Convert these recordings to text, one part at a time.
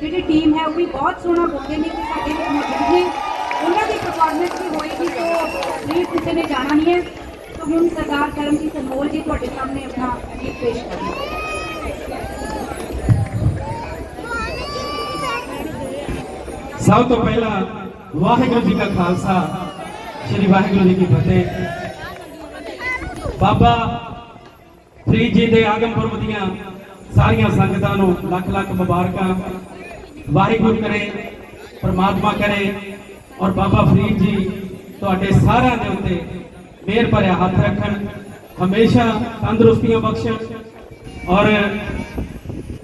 ਜਿਹੜੀ ਟੀਮ ਹੈ ਉਹ ਵੀ ਬਹੁਤ ਸੋਹਣਾ ਗਾਉਂਦੇ ਨੇ ਤੇ ਸਾਡੇ ਵਿੱਚ ਮੌਜੂਦ ਨੇ ਉਹਨਾਂ ਦੀ ਪਰਫਾਰਮੈਂਸ ਵੀ ਹੋਏਗੀ ਤੋਂ ਪਲੀਜ਼ ਕਿਸੇ ਨੇ ਜਾਣਾ ਨਹੀਂ ਹੈ ਤਾਂ ਹੁਣ ਸਰਦਾਰ ਕਰਮਜੀਤ ਅਨਮੋਲ ਜੀ ਤੁਹਾਡੇ ਸਾਹਮਣੇ ਆਪਣਾ ਗੀਤ ਪੇਸ਼ ਕਰਨਗੇ ਸਭ ਤੋਂ ਪਹਿਲਾਂ ਵਾਹਿਗੁਰੂ ਜੀ ਕਾ ਖਾਲਸਾ ਸ੍ਰੀ ਵਾਹਿਗੁਰੂ ਜੀ ਕੀ ਫਤਿਹ ਬਾਬਾ ਫਰੀਦ ਜੀ ਦੇ ਆਗਮ ਪੁਰਬ ਦੀਆਂ ਸਾਰੀਆਂ ਸੰਗਤਾਂ ਨੂੰ ਲੱਖ ਲੱਖ ਮੁਬਾਰਕਾਂ ਵਾਹਿਗੁਰੂ ਕਰੇ, ਪਰਮਾਤਮਾ ਕਰੇ ਔਰ ਬਾਬਾ ਫਰੀਦ ਜੀ ਤੁਹਾਡੇ ਸਾਰਿਆਂ ਦੇ ਉੱਤੇ ਮਿਹਰ ਭਰਿਆ ਹੱਥ ਰੱਖਣ। ਹਮੇਸ਼ਾ ਤੰਦਰੁਸਤੀਆਂ ਬਖਸ਼ਣ। ਔਰ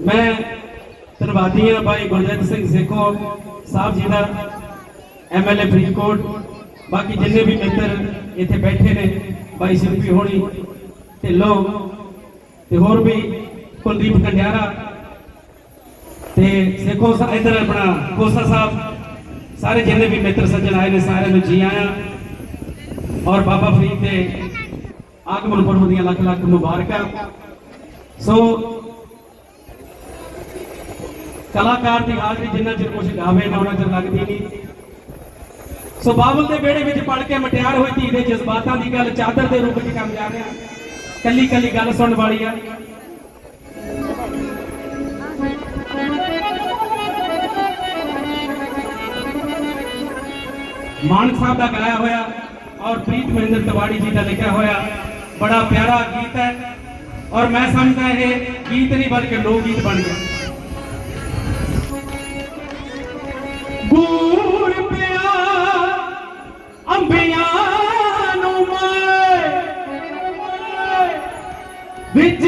ਮੈਂ ਧੰਨਵਾਦੀ ਹਾਂ ਭਾਈ ਗੁਰਜੀਤ ਸਿੰਘ ਸੇਖੋ ਸਾਹਿਬ ਜੀ ਦਾ ਐਮਐਲਏ ਫਰੀਦਕੋਟ, ਬਾਕੀ ਜਿੰਨੇ ਵੀ ਮਿੱਤਰ ਇੱਥੇ ਬੈਠੇ ਨੇ ਭਾਈ ਸਿਰਪੀ ਹੋਣੀ, ਢਿੱਲੋਂ ਤੇ ਹੋਰ ਵੀ ਕੁਲਦੀਪ ਕੰਡਿਆਰਾ ਤੇ ਸੇਖੋ ਸਾਹਿਬ ਇਧਰ ਆਪਣਾ ਕੋਸਾ ਸਾਹਿਬ, ਸਾਰੇ ਜਿੰਨੇ ਵੀ ਮਿੱਤਰ ਸੱਜਣ ਆਏ ਨੇ, ਸਾਰਿਆਂ ਨੂੰ ਜੀ ਆਇਆਂ। ਔਰ ਬਾਬਾ ਫਰੀਦ ਦੇ ਆਗਮਨ ਪੁਰਬ ਦੀਆਂ ਲੱਖ ਲੱਖ ਮੁਬਾਰਕਾਂ। ਸੋ, ਕਲਾਕਾਰ ਦੀ ਹਾਜ਼ਰੀ ਜਿੰਨਾ ਚਿਰ ਕੁਝ ਗਾਵੇ ਨਾ ਉਹਨਾਂ ਚਿਰ ਲੱਗਦੀ ਨਹੀਂ। ਸੋ ਬਾਬਲ ਦੇ ਵਿਹੜੇ ਵਿੱਚ ਪੜ ਕੇ ਮਟਿਆਰ ਹੋਈ ਧੀ ਦੇ ਜਜ਼ਬਾਤਾਂ ਦੀ ਗੱਲ ਚਾਦਰ ਦੇ ਰੂਪ ਵਿੱਚ ਕੰਮ ਜਾ ਰਿਹਾ ਕੱਲੀ ਕੱਲੀ ਗੱਲ ਸੁਣਨ ਵਾਲੀ ਆ। ਮਾਨਕ ਸਾਹਿਬ ਦਾ ਗਾਇਆ ਹੋਇਆ ਔਰ ਪ੍ਰੀਤ ਮਹਿੰਦਰ ਤਿਵਾੜੀ ਜੀ ਦਾ ਲਿਖਿਆ ਹੋਇਆ ਬੜਾ ਪਿਆਰਾ ਗੀਤ ਹੈ ਔਰ ਮੈਂ ਸਮਝਦਾ ਇਹ ਗੀਤ ਨਹੀਂ ਬਲਕਿ ਲੋਕ ਗੀਤ ਬਣ ਗਿਆ ਗੂੜ ਪਿਆ ਅੰਬਿਆਂ ਨੂੰ ਮੈਂ ਵਿੱਚ